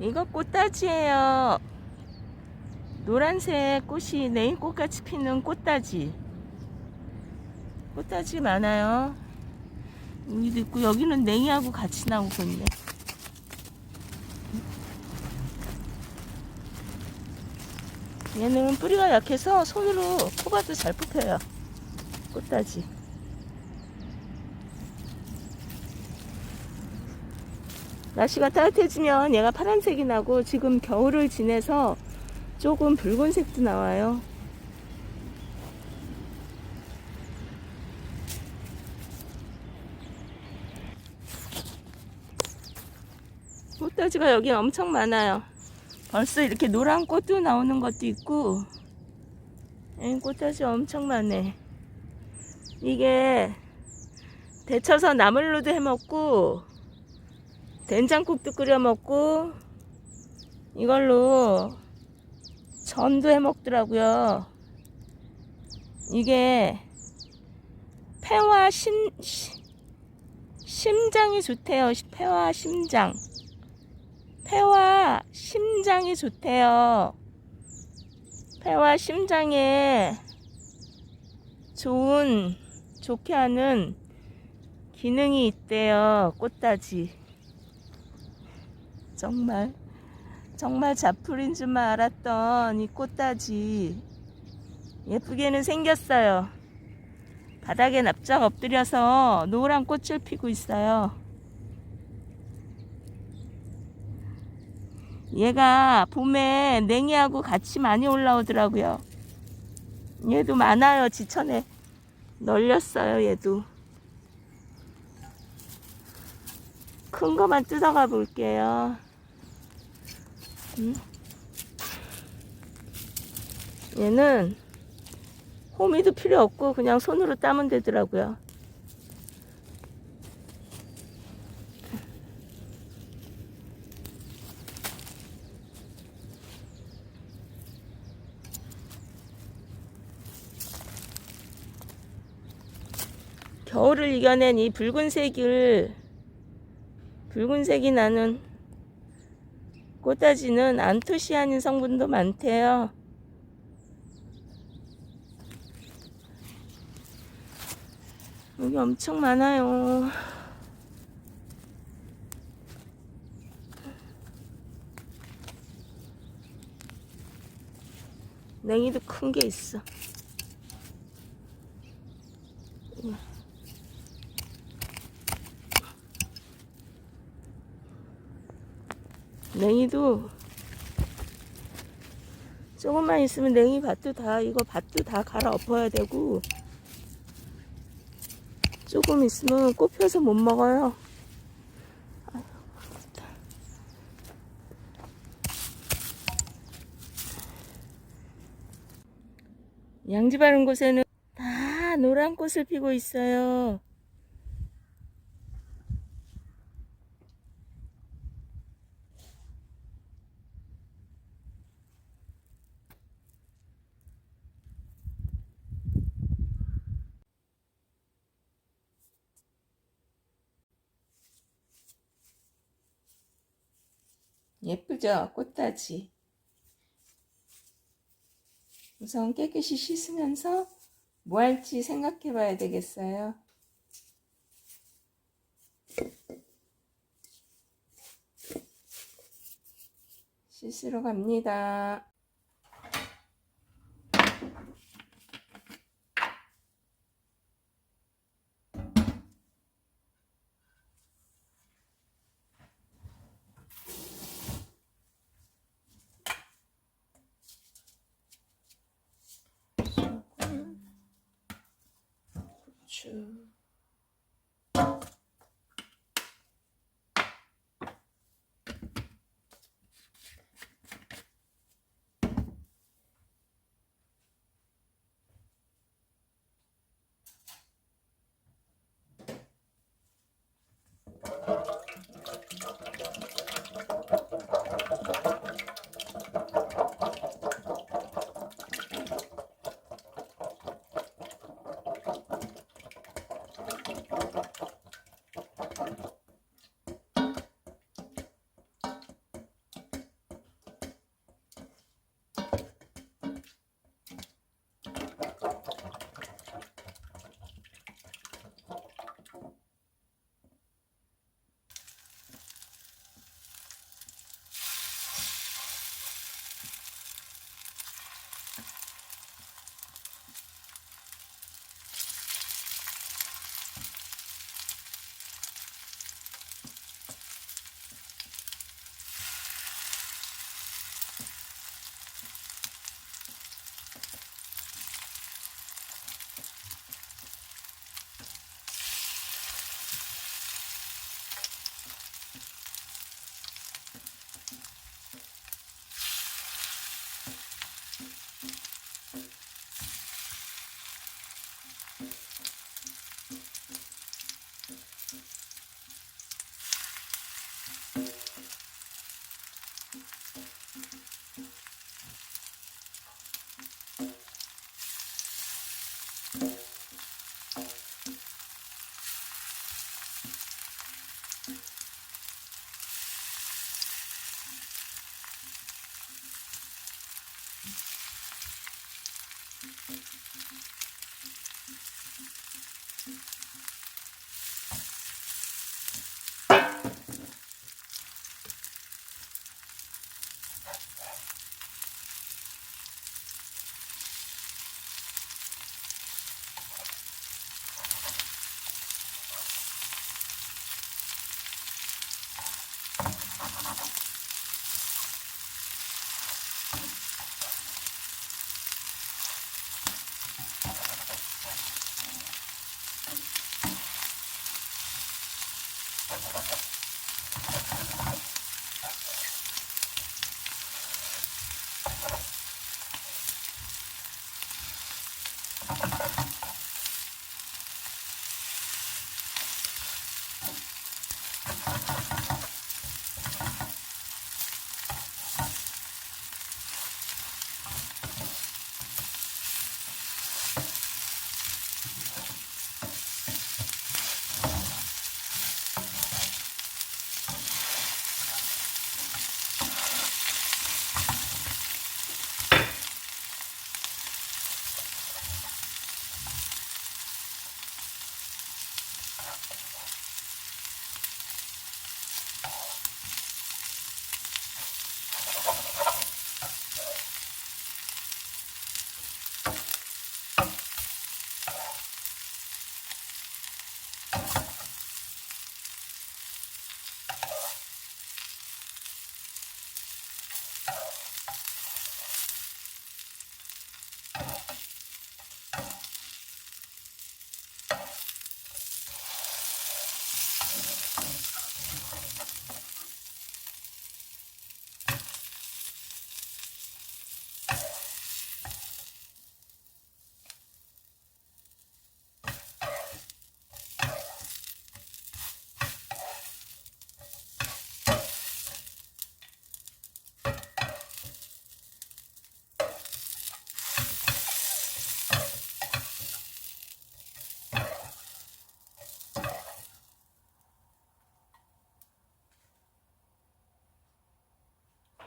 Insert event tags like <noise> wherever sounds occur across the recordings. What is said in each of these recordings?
이거 꽃다지예요. 노란색 꽃이 네잎꽃같이 피는 꽃다지. 꽃다지 많아요. 여기도 있고 여기는 냉이하고 같이 나오고 있네. 얘는 뿌리가 약해서 손으로 뽑아도 잘 뽑혀요. 꽃다지. 날씨가 따뜻해지면 얘가 파란색이 나고 지금 겨울을 지내서 조금 붉은색도 나와요. 꽃다지가 여기 엄청 많아요. 벌써 이렇게 노란 꽃도 나오는 것도 있고, 에, 꽃다지 엄청 많네. 이게 데쳐서 나물로도 해 먹고, 된장국도 끓여 먹고, 이걸로 전도 해 먹더라고요. 이게 폐와 심, 시- 심장이 좋대요. 폐와 심장. 폐와 심장이 좋대요. 폐와 심장에 좋은, 좋게 하는 기능이 있대요. 꽃다지. 정말, 정말 자풀인 줄만 알았던 이 꽃다지. 예쁘게는 생겼어요. 바닥에 납작 엎드려서 노란 꽃을 피고 있어요. 얘가 봄에 냉이하고 같이 많이 올라오더라고요. 얘도 많아요. 지천에 널렸어요. 얘도. 큰 거만 뜯어가 볼게요. 음. 얘는 호미도 필요 없고 그냥 손으로 따면 되더라고요. 겨울을 이겨낸 이 붉은색을 붉은색이 나는 꽃다지는 안토시아닌 성분도 많대요. 여기 엄청 많아요. 냉이도 큰 게 있어. 냉이도 조금만 있으면 냉이 밭도 다 이거 밭도 다 갈아 엎어야 되고 조금 있으면 꽃 펴서 못 먹어요. 양지 바른 곳에는 다 노란 꽃을 피고 있어요. 예쁘죠? 꽃다지. 우선 깨끗이 씻으면서 뭐 할지 생각해 봐야 되겠어요. 씻으러 갑니다. 고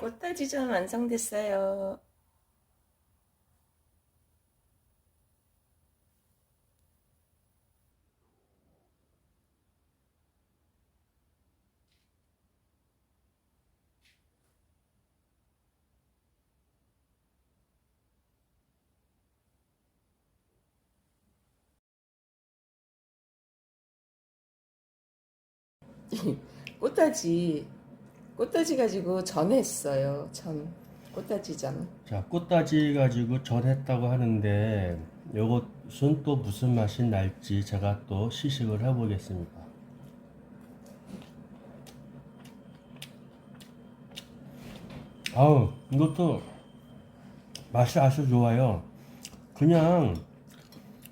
꽃다지전 완성됐어요. <laughs> 꽃다지 꽃다지 가지고 전했어요. 전 꽃다지전. 자, 꽃다지 가지고 전했다고 하는데 이것은 또 무슨 맛이 날지 제가 또 시식을 해보겠습니다. 아우, 이것도 맛이 아주 좋아요. 그냥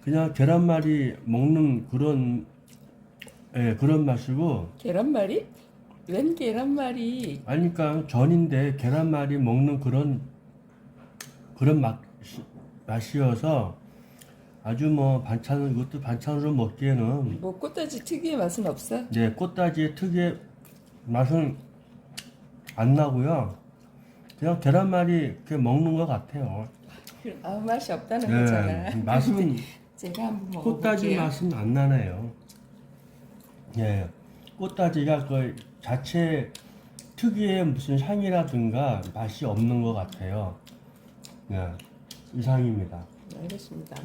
그냥 계란말이 먹는 그런 예, 그런 맛이고 계란말이? 웬 계란말이? 아니 그러니까 전인데 계란말이 먹는 그런 그런 맛 맛이어서 아주 뭐 반찬 이것도 반찬으로 먹기에는 뭐 꽃다지 특유의 맛은 없어? 네 꽃다지의 특유의 맛은 안 나고요. 그냥 계란말이 이렇게 먹는 것 같아요. 아무 맛이 없다는 거잖아. 네, 맛은 <laughs> 제가 한번 먹어볼게요. 꽃다지 맛은 안 나네요. 예, 꽃다지가 그 자체 특유의 무슨 향이라든가 맛이 없는 것 같아요. 예, 이상입니다. 알겠습니다.